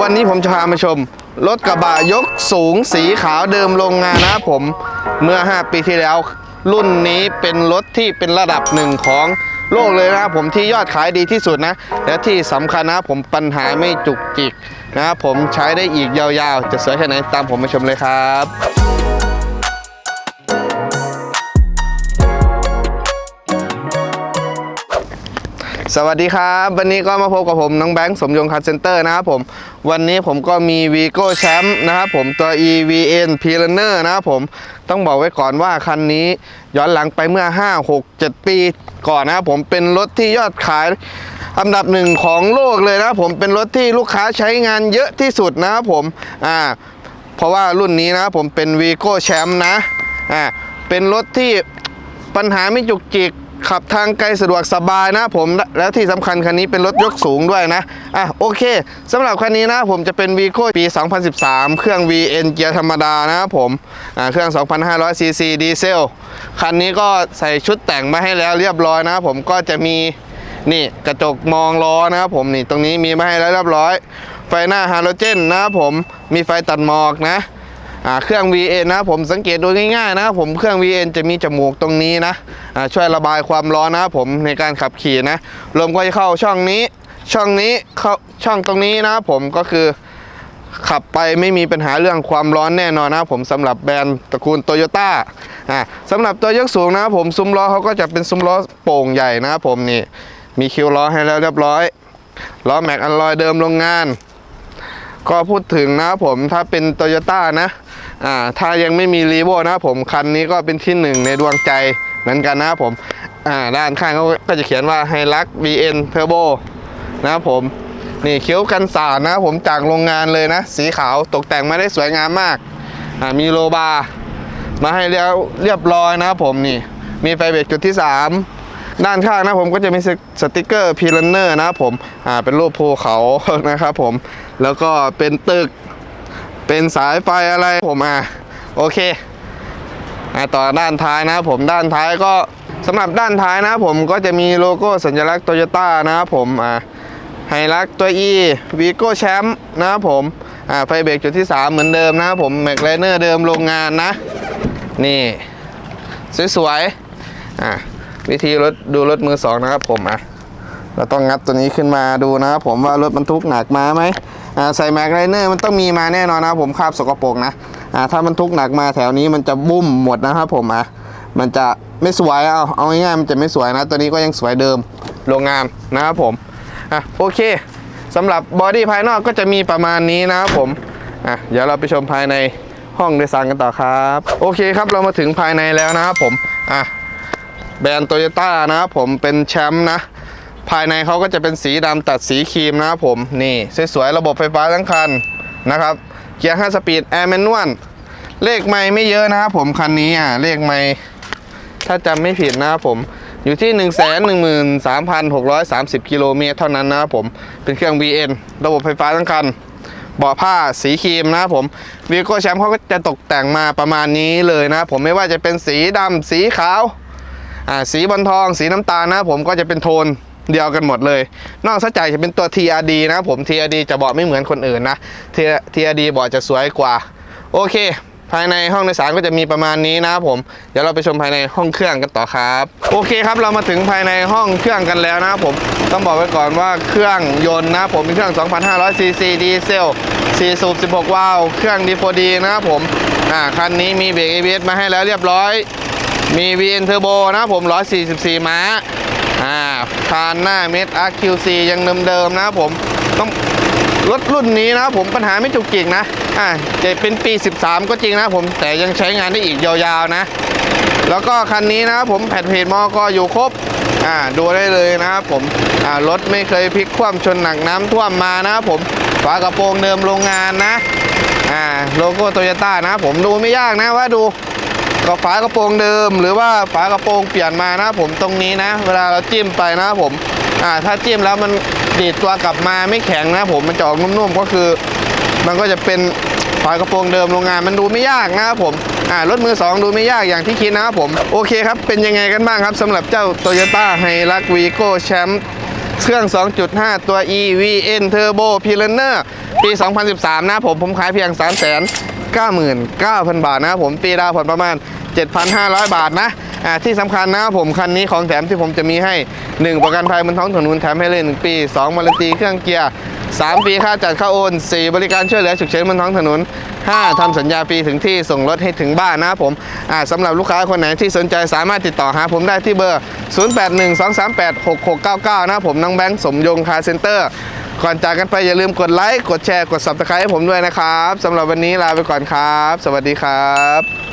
วันนี้ผมจะพามาชม รถกระบะยกสูงสีขาวเดิมโรงงานนะครับผมเมื่อ 5 ปีที่แล้ว รุ่นนี้เป็นรถที่เป็นระดับหนึ่งของโลกเลยนะครับผมที่ยอดขายดีที่สุดนะ และที่สำคัญนะผมปัญหาไม่จุกจิกนะครับผมใช้ได้อีกยาวๆ จะสวยแค่ไหนตามผมมาชมเลยครับ สวัสดีครับ วันนี้ก็มาพบกับผมน้องแบงค์สมยงคาร์เซนเตอร์นะครับผม วันนี้ผมก็มี v ีโก้แชมป์นะครับผมตัว EVN p l a n e r นะครับผมต้องบอกไว้ก่อนว่าคันนี้ย้อนหลังไปเมื่อ 5 6 7 ปีก่อนนะครับผมเป็นรถที่ยอดขายอันดับหนึ่งของโลกเลยนะครับผมเป็นรถที่ลูกค้าใช้งานเยอะที่สุดนะครับผมอ่าเพราะว่ารุ่นนี้นะครับผมเป็น v ีโก้แชมป์นะอ่าเป็นรถที่ปัญหาไม่จุกจิก ขับทางไกลสะดวกสบายนะผมและและที่สำคัญคันนี้เป็นรถยกสูงด้วยนะอะโอเคสำหรับคันนี้นะผมจะเป็น v ีโก้ปี 2013 เครื่อง VN เกียร์ธรรมดานะผมอ่าเครื่อง 2,500 cc ดีเซล คันนี้ก็ใส่ชุดแต่งมาให้แล้วเรียบร้อยนะผมก็จะมีนี่กระจกมองล้อนะครับผมนี่ตรงนี้มีมาให้แล้วเรียบร้อย ไฟหน้าฮาโลเจนนะครับผมมีไฟตัดหมอกนะอ เครื่อง VN นะผมสังเกตดูง่ายๆนะครับผมเครื่อง VN จะมีจมูกตรงนี้นะช่วยระบายความร้อนนะครับผมในการขับขี่นะลมก็จะเข้าช่องนี้ ช่องนี้เข้าช่องตรงนี้นะครับผมก็คือขับไปไม่มีปัญหาเรื่องความร้อนแน่นอนนะครับผมสำหรับแบรนด์ตระกูลโตโยต้าอ่าสำหรับตัวยกสูงนะครับผมซุ้มล้อเขาก็จะเป็นซุ้มล้อโป่งใหญ่นะครับผมนี่มีคิวล้อให้แล้วเรียบร้อยล้อแม็กอันลอยเดิมโรงงาน ก็พูดถึงนะครับผมถ้าเป็นโตโยต้านะ อ่าถ้ายังไม่มีรีโวนะครับผมคันนี้ก็เป็นที่หนึ่งในดวงใจเหมือนกันนะครับผมอ่าด้านข้างก็จะเขียนว่าไฮลัก VN Turbo นะครับผมนี่เคิ้วกันสาดนะครับผมจากโรงงานเลยนะ สีขาวตกแต่งมาได้สวยงามมากอ่ามีโลบาร์มาให้เรียบเรียบร้อยนะครับผมนี่ มีไฟเบรกจุดที่ 3 ด้านข้างนะผมก็จะมีสติกเกอร์พีลันเนอร์นะครับผมอ่าเป็นรูปภูเขานะครับผมแล้วก็เป็นตึก เป็นสายไฟอะไรผมอะโอเคอะต่อด้านท้ายนะผมด้านท้ายก็สำหรับด้านท้ายนะผมก็จะมีโลโก้สัญลักษณ์โตโยต้านะครับผมอะไฮลักตัว E วีโก้แชมป์นะครับผมอ่าไฟเบรกจุดที่ 3 เหมือนเดิมนะครับผมแม็กไลเนอร์เดิมโรงงานนะ นี่สวยๆอะวิธีรถดูรถมือสองนะครับผมอะเราต้องงัดตัวนี้ขึ้นมาดูนะครับผมว่ารถบรรทุกหนักมาไหม ใส่แม็กไลเนอร์มันต้องมีมาแน่นอนนะครับผมคาบสกปรกนะอ่าถ้าบรรทุกหนักมาแถวนี้มันจะบุ้มหมดนะครับผมอะมันจะไม่สวยเอาเอาง่ายๆมันจะไม่สวยนะ ตัวนี้ก็ยังสวยเดิมโรงงานนะครับผมอะโอเคสำหรับบอดี้ภายนอกก็จะมีประมาณนี้นะครับผมอะเดี๋ยวเราไปชมภายในห้องโดยสารกันต่อครับ โอเคครับเรามาถึงภายในแล้วนะครับผมอะแบรนด์โตโยต้านะครับผมเป็นแชมป์นะ ภายในเขาก็จะเป็นสีดำตัดสีครีมนะครับผมนี่สวยๆระบบไฟฟ้าทั้งคันนะครับเกียร์ 5 สปีดแอร์แมนนวลเลขไม่ไม่เยอะนะครับผมคันนี้อะเลขไม่ถ้าจำไม่ผิดนะครับผมอยู่ที่ 1 1 3 6 3 0 กิโลเมตรเท่านั้นนะครับผมเป็นเครื่อง VN ระบบไฟฟ้าทั้งคันเบาะผ้าสีครีมนะครับผมวีโก้แชมป์เขาก็จะตกแต่งมาประมาณนี้เลยนะผมไม่ว่าจะเป็นสีดำสีขาวอ่าสีบอลทอง สีน้ำตาลนะผมก็จะเป็นโทน เดียวกันหมดเลย นอกจากจะเป็นตัว TRD นะครับผม TRD จะเบาะไม่เหมือนคนอื่นนะ TRD เบาะจะสวยกว่า โอเค ภายในห้องโดยสารก็จะมีประมาณนี้นะครับผม เดี๋ยวเราไปชมภายในห้องเครื่องกันต่อครับ โอเคครับเรามาถึงภายในห้องเครื่องกันแล้วนะครับผมต้องบอกไว้ก่อนว่าเครื่องยนต์นะผมเป็นเครื่อง 2,500 ซีซีดีเซล4สูบ 16 วาล์วเครื่อง D4D นะครับผมอ่าคันนี้มีเบรก ABS มาให้แล้วเรียบร้อย มี VN Turbo นะครับผม 144 ม้า อ่าคานหน้าเม็ด RQC ยังเดิมๆนะครับผมต้องรถรุ่นนี้นะผมปัญหาไม่จุกจิกนะอ่าจะเป็นปี 13 ก็จริงนะผมแต่ยังใช้งานได้อีกยาวๆนะ แล้วก็คันนี้นะผมแผ่นเพจมอก็อยู่ครบอ่าดูได้เลยนะครับผมอ่ารถไม่เคยพลิกคว่ำชนหนักน้ำท่วมมานะครับผมฝากระโปรงเดิมโรงงานนะอ่าโลโก้โตโยต้านะผมดูไม่ยากนะว่าดู ก็ฝากระโปรงเดิม หรือว่าฝากระโปรงเปลี่ยนมานะผมตรงนี้นะ เวลาเราจิ้มไปนะผมอ่าถ้าจิ้มแล้วมันดีดตัวกลับมาไม่แข็งนะผมมันจะออกนุ่มๆก็คือ มันก็จะเป็นฝากระโปรงเดิมโรงงานมันดูไม่ยากนะครับผมอ่ารถมือสองดูไม่ยากอย่างที่คิดนะครับผมโอเคครับเป็นยังไงกันบ้างครับสำหรับเจ้า Toyota h i l u x Vigo Champ เครื่อง 2.5 ตัว EVN Turbo p i l a n e r ปี 2013 นะผมผมขายเพียง 3 9 9 0 0 0 บาทนะครับผม ปีดาวผ่อนประมาณ 7,500 บาทนะอ่าที่สำคัญนะครับผมคันนี้ของแถมที่ผมจะมีให้ 1 ประกันภัยบนท้องถนนแถมให้เลย 1 ปี2วารันตีเครื่องเกียร์ 3 ปีค่าจัดค่าโอน 4 บริการช่วยเหลือฉุกเฉินบนท้องถนน 5ทำสัญญาฟรีถึงที่ส่งรถให้ถึงบ้านนะครับผมอ่าสำหรับลูกค้าคนไหนที่สนใจสามารถติดต่อหาผมได้ที่เบอร์ 0812386699 นะครับผมน้องแบงค์สมยงคาเซ็นเตอร์ก่อนจากกันไปอย่าลืมกดไลค์ กดแชร์ กด subscribe ให้ผมด้วยนะครับ สำหรับวันนี้ลาไปก่อนครับ สวัสดีครับ